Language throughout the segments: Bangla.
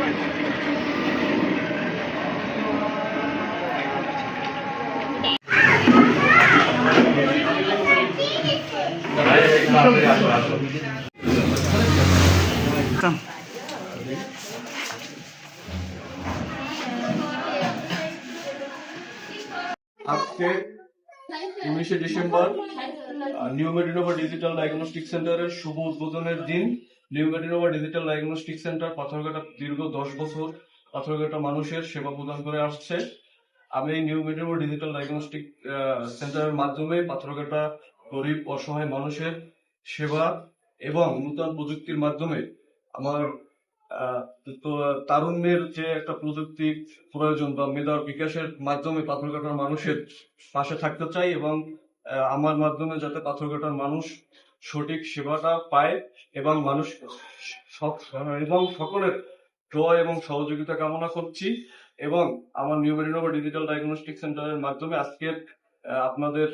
আজকে উনিশে December new Medinova digital diagnostic সেন্টারের শুভ উদ্বোধনের দিন। New Medinova digital diagnostic centre Patharghata দীর্ঘ দশ বছর পাথরঘাটা মানুষের সেবা প্রদান করে আসছে। আমি এই নিউ মেডিনোভা ডিজিটাল ডায়াগনস্টিক সেন্টারের মাধ্যমে পাথরঘাটা গরিব, অসহায় মানুষের সেবা এবং নূতন প্রযুক্তির মাধ্যমে আমার তারুণ্যের যে একটা প্রযুক্তি প্রয়োজন বা মেধার বিকাশের মাধ্যমে পাথরঘাটার মানুষের পাশে থাকতে চাই এবং আমার মাধ্যমে যাতে পাথরঘাটার মানুষ সঠিক সেবাটা পায় এবং মানুষ এবং সকলের জয় এবং সহযোগিতা কামনা করছি এবং আমার নিউ মেডিনোভা ডিজিটাল ডায়াগনস্টিক সেন্টারের মাধ্যমে আজকের আপনাদের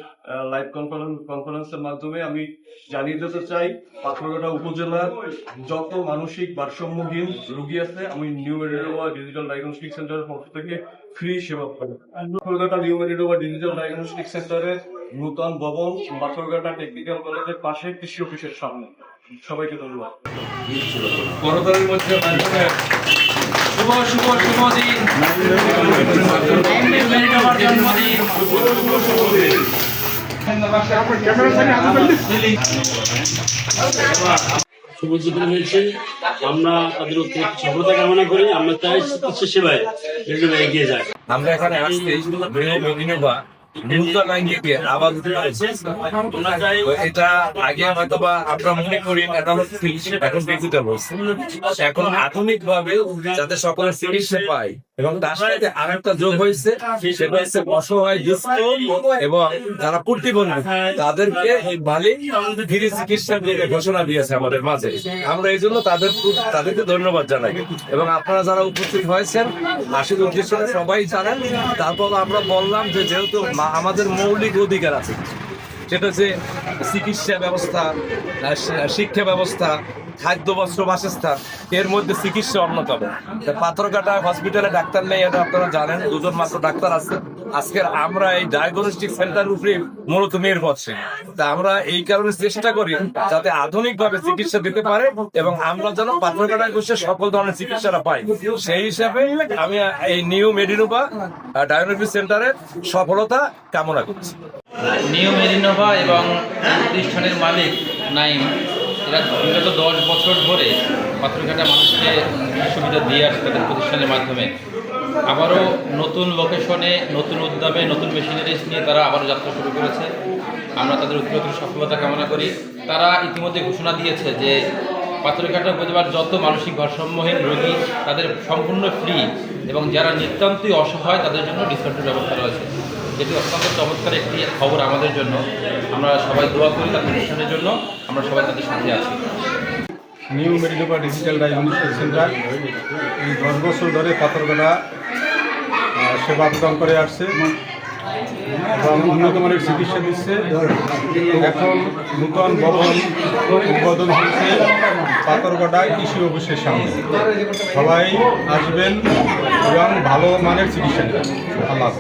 লাইভ কনফারেন্স কনফারেন্সের মাধ্যমে আমি জানিয়ে দিতে চাই, পাথরঘাটা উপজেলার যত মানসিক ভারসাম্যহীন রোগী আছে, আমি নিউ মেডিনোভা ডিজিটাল ডায়াগনস্টিক সেন্টারের পক্ষ থেকে ফ্রি সেবা পাই। Patharghata new Medinova digital diagnostic সেন্টারের নূতন ভবন পাথরঘাটা টেকনিক্যাল কলেজের পাশে কৃষি অফিসের সামনে। সবাইকে ধন্যবাদ। করতালির মধ্যে শুভ শুভ শুভ দিন। জন্মদিন। শুভ হয়েছে। আমরা তাদের উত্তর সফলতা কামনা করি। আমরা চাই চিকিৎসা সেবায় এগিয়ে যায় আমরা এখানে আসছি মেদিনীবা এটা আগে আমরা মনে এখন এখন আধুনিক ভাবে যাতে সকলের চিকিৎসা পায় এবং তার সাথে আর একটা যোগ হয়েছে সেটা হচ্ছে অসহায় দুস্থ এবং যারা প্রতিবন্ধী তাদেরকে মালিক ফ্রি চিকিৎসা দিয়ে ঘোষণা দিয়েছে আমাদের মাঝে। আমরা এই জন্য তাদের তাদেরকে ধন্যবাদ জানাই। এবং আপনারা যারা উপস্থিত হয়েছেন হাসির উদ্দেশ্য সবাই জানেন তারপর আমরা বললাম যে যেহেতু আমাদের মৌলিক অধিকার আছে সেটা হচ্ছে চিকিৎসা ব্যবস্থা শিক্ষা ব্যবস্থা, খাদ্য, বস্ত্র, বাসস্থান, এর মধ্যে চিকিৎসা অন্যতম। পাথরঘাটা হসপিটালে ডাক্তার নেই, এটা আপনারা জানেন, দুজন মাত্র ডাক্তার আছে। আজকে আমরা এই ডায়াগনস্টিক সেন্টার উপরে মূলত নির্ভরশীল। তা আমরা এই কারণে চেষ্টা করি যাতে আধুনিক ভাবে চিকিৎসা দিতে পারে এবং আমরা যেন পাথরঘাটায় বসে সকল ধরনের চিকিৎসাটা পাই। সেই হিসাবে আমি এই নিউ মেডিনোভা ডায়াগনস্টিক সেন্টারের সফলতা কামনা করছি। নিউ মেরিনোভা এবং প্রতিষ্ঠানের মালিক নাইম, এরা বিগত দশ বছর ধরে পাথরঘাটা মানুষকে সুবিধা দিয়ে আসছে তাদের প্রতিষ্ঠানের মাধ্যমে। আবারও নতুন লোকেশনে নতুন উদ্যমে নতুন মেশিনারিজ নিয়ে তারা আবারও যাত্রা শুরু করেছে। আমরা তাদের উত্তরোত্তর সফলতা কামনা করি। তারা ইতিমধ্যে ঘোষণা দিয়েছে যে পাথরঘাটা উপজেলার যত মানসিক ভারসাম্যহীন রোগী, তাদের সম্পূর্ণ ফ্রি এবং যারা নিতান্তই অসহায়, তাদের জন্য ডিসকাউন্টের ব্যবস্থা রয়েছে। যেটি অত্যন্ত চমৎকার একটি খবর আমাদের জন্য। আমরা সবাই দোয়া করি তার প্রতিষ্ঠানের জন্য। আমরা সবাই তাদের সাথে আছি। New Medinova digital diagnostic centre এই দশ বছর ধরে আহ, সেবা প্রদান করে আসছে এবং উন্নত মানের চিকিৎসা দিচ্ছে। এখন নূতন ভবন উদ্বোধন হয়েছে পাথরঘাটা কৃষি অফিসের সামনে। সবাই আসবেন এবং ভালো মানের চিকিৎসা আল্লাহ।